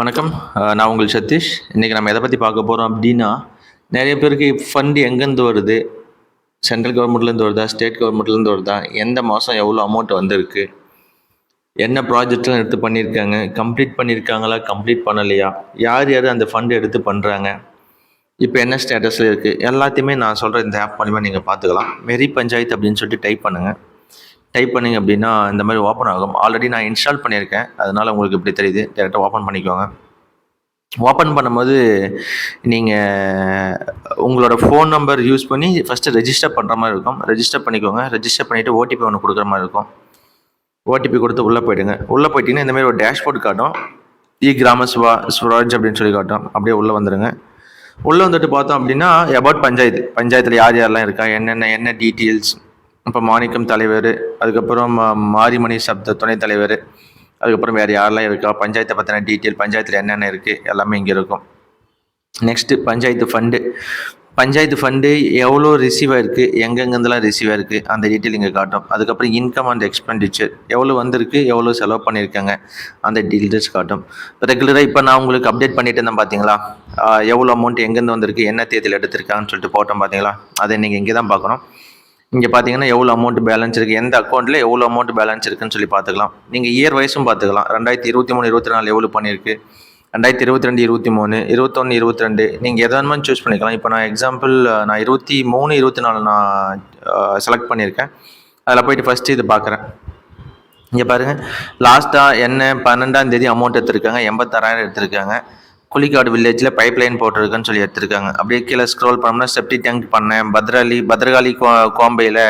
வணக்கம். நான் உங்கள் சதீஷ். இன்றைக்கி நம்ம எதை பற்றி பார்க்க போகிறோம் அப்படின்னா நிறைய பேருக்கு ஃபண்டு எங்கேருந்து வருது? சென்ட்ரல் கவர்மெண்ட்லேருந்து வருதா? ஸ்டேட் கவர்மெண்ட்லேருந்து வருதா? எந்த மாதம் எவ்வளோ அமௌண்ட் வந்திருக்கு? என்ன ப்ராஜெக்ட்லாம் எடுத்து பண்ணியிருக்காங்க? கம்ப்ளீட் பண்ணியிருக்காங்களா? கம்ப்ளீட் பண்ணலையா? யார் யார் அந்த ஃபண்டு எடுத்து பண்ணுறாங்க இப்போ என்ன ஸ்டேட்டஸில் இருக்குது எல்லாத்தையுமே நான் சொல்கிற இந்த ஆப் மூலிமா நீங்கள் பார்த்துக்கலாம். மெரி பஞ்சாயத்து அப்படின்னு சொல்லிட்டு டைப் பண்ணுங்கள் டைப் பண்ணிங்க அப்படின்னா இந்த மாதிரி ஓப்பன் ஆகும். ஆல்ரெடி நான் இன்ஸ்டால் பண்ணியிருக்கேன். அதனால் உங்களுக்கு இப்படி தெரியுது? டேரெக்டாக ஓப்பன் பண்ணிக்கோங்க. ஓப்பன் பண்ணும்போது நீங்கள் உங்களோட ஃபோன் நம்பர் யூஸ் பண்ணி ஃபஸ்ட்டு ரெஜிஸ்டர் பண்ணுற மாதிரி இருக்கும். ரெஜிஸ்டர் பண்ணிக்கோங்க. ரெஜிஸ்டர் பண்ணிவிட்டு ஓடிபி ஒன்று கொடுக்குற மாதிரி இருக்கும். ஓடிபி கொடுத்து உள்ளே போயிடுங்க. உள்ளே போயிட்டீங்கன்னா இந்தமாதிரி ஒரு டேஷ்போர்ட் காட்டும். இ கிராம ஸ்வா ஸ்வராஜ் அப்படின்னு சொல்லி காட்டும். அப்படியே உள்ளே வந்துடுங்க உள்ளே வந்துட்டு பார்த்தோம் அப்படின்னா அபவுட் பஞ்சாயத்து. பஞ்சாயத்தில் யார் யாரெல்லாம் இருக்கா? என்னென்ன என்ன டீட்டெயில்ஸ் இப்போ மாணிக்கம் தலைவர் அதுக்கப்புறம் மா- மாரிமணி சப்த துணைத் தலைவர் அதுக்கப்புறம் வேறு யாரெல்லாம் இருக்கா? பஞ்சாயத்தை பற்றின டீட்டெயில் பஞ்சாயத்தில் என்னென்ன இருக்குது எல்லாமே இங்கே இருக்கும். Next panchayat fund panchayat fund எவ்வளோ ரிசீவ் ஆயிருக்கு? எங்கெங்கேருந்துலாம் ரிசீவ் ஆயிருக்கு? அந்த டீட்டெயில் இங்கே காட்டும். அதுக்கப்புறம் இன்கம் அண்ட் எக்ஸ்பெண்டிச்சர் எவ்வளோ வந்திருக்கு? எவ்வளோ செலவு பண்ணியிருக்காங்க? அந்த டீட்டெயில்ஸ் காட்டும். ரெகுலராக இப்போ நான் உங்களுக்கு அப்டேட் பண்ணிட்டு இருந்தேன் பார்த்தீங்களா எவ்வளோ அமௌண்ட் எங்கேருந்து வந்திருக்கு? என்ன தேதியில் எடுத்திருக்காங்கன்னு சொல்லிட்டு போட்டோம் பார்த்தீங்களா அதை நீங்கள் இங்கே தான் பார்க்கணும். இங்கே பார்த்தீங்கன்னா எவ்வளோ அமௌண்ட் பேலன்ஸ் இருக்குது எந்த அக்கௌண்ட்டில் எவ்வளோ அமௌண்ட் பேலன்ஸ் இருக்குன்னு சொல்லி பார்த்துக்கலாம் நீங்கள் இயர் வைஸும் பார்த்துக்கலாம் ரெண்டாயிரத்தி இருபத்தி மூணு இருபத்தி நாலு எவ்வளோ பண்ணியிருக்கு ரெண்டாயிரத்தி இருபத்தி ரெண்டு இருபத்தி மூணு இருபத்தொன்று இருபத்தி ரெண்டு நீங்கள் எதை சூஸ் பண்ணிக்கலாம். இப்போ நான் எக்ஸாம்பிள் நான் இருபத்தி மூணு இருபத்தி நாலு நான் செலக்ட் பண்ணியிருக்கேன் அதில் போயிட்டு ஃபஸ்ட்டு இது பார்க்குறேன் இங்கே பாருங்கள் லாஸ்ட்டாக என்ன? பன்னெண்டாம் தேதி அமௌண்ட் எடுத்திருக்காங்க. எண்பத்தாறாயிரம் எடுத்திருக்காங்க. குளிக்காடு வில்லேஜில் பைப் லைன் போட்டிருக்குன்னு சொல்லி எடுத்திருக்காங்க. அப்படியே கீழே ஸ்க்ரோல் பண்ணோம்னா செப்டி டேங்க் பண்ணேன் பத்ராலி பத்ரகாளி கோ கோம்பையில்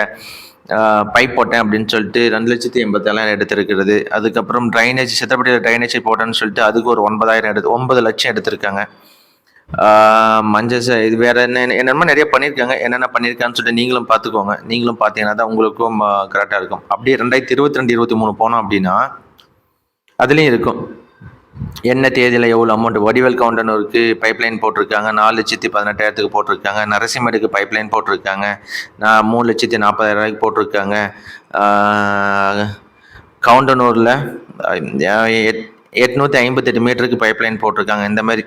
பைப் போட்டேன் அப்படின்னு சொல்லிட்டு ரெண்டு லட்சத்தி எண்பத்தாயிரம் எடுத்திருக்கிறது. அதுக்கப்புறம் ட்ரைனேஜ் சித்தப்பட்டியில் ட்ரைனேஜ் போட்டேன்னு சொல்லிட்டு அதுக்கு ஒரு ஒன்பதாயிரம் எடுத்து ஒன்பது லட்சம் எடுத்திருக்காங்க. மஞ்சள் சார் இது வேற என்ன என்னென்னமோ நிறைய பண்ணியிருக்காங்க. என்னென்ன பண்ணியிருக்கான்னு சொல்லிட்டு நீங்களும் பார்த்துக்கோங்க. நீங்களும் பார்த்தீங்கன்னா தான் உங்களுக்கும் கரெக்டாக இருக்கும். அப்படியே ரெண்டாயிரத்தி இருபத்தி ரெண்டு இருபத்தி மூணு போனோம் அப்படின்னா அதுலேயும் இருக்கும். என்ன தேதியில் எவ்வளோ அமௌண்ட் வடிவேல் கவுண்டனூருக்கு பைப்லைன் போட்டிருக்காங்க. நாலு லட்சத்தி பதினெட்டாயிரத்துக்கு போட்டிருக்காங்க. நரசிம்மடுக்கு பைப்லைன் போட்டிருக்காங்க. நான் மூணு லட்சத்தி நாற்பதாயிரம் ரூபாய்க்கு போட்டிருக்காங்க கவுண்டனூரில் எட் எட்நூற்றி ஐம்பத்தெட்டு மீட்டருக்கு பைப்லைன் போட்டிருக்காங்க. இந்த மாதிரி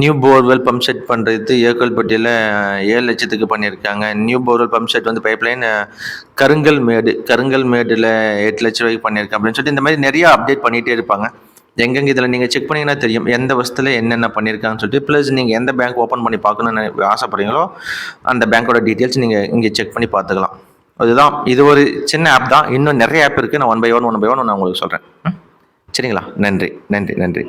நியூ போர்வெல் பம்ப் செட் பண்ணுறது ஏக்கல்பட்டியில் ஏழு லட்சத்துக்கு பண்ணியிருக்காங்க. நியூ போர்வெல் பம்ப் செட் வந்து பைப்லைன் கருங்கல் மேடு கருங்கல் மேடில் எட்டு லட்ச ரூபாய்க்கு பண்ணியிருக்கேன் அப்படின்னு சொல்லிட்டு இந்த மாதிரி நிறையா அப்டேட் பண்ணிகிட்டே இருப்பாங்க. எங்கெங்க இதில் நீங்கள் செக் பண்ணிங்கன்னா தெரியும். எந்த வருஷத்தில் என்னென்ன பண்ணியிருக்காங்கன்னு சொல்லிட்டு ப்ளஸ் நீங்கள் எந்த பேங்க் ஓப்பன் பண்ணி பார்க்கணுன்னு ஆசைப்படுறீங்களோ அந்த பேங்க்கோட டீட்டெயில்ஸ் நீங்கள் இங்கே செக் பண்ணி பார்த்துக்கலாம். அதுதான். இது ஒரு சின்ன ஆப் தான். இன்னும் நிறைய ஆப் இருக்குது நான் one by one one by one நான் உங்களுக்கு சொல்கிறேன் சரிங்களா? நன்றி. நன்றி. நன்றி.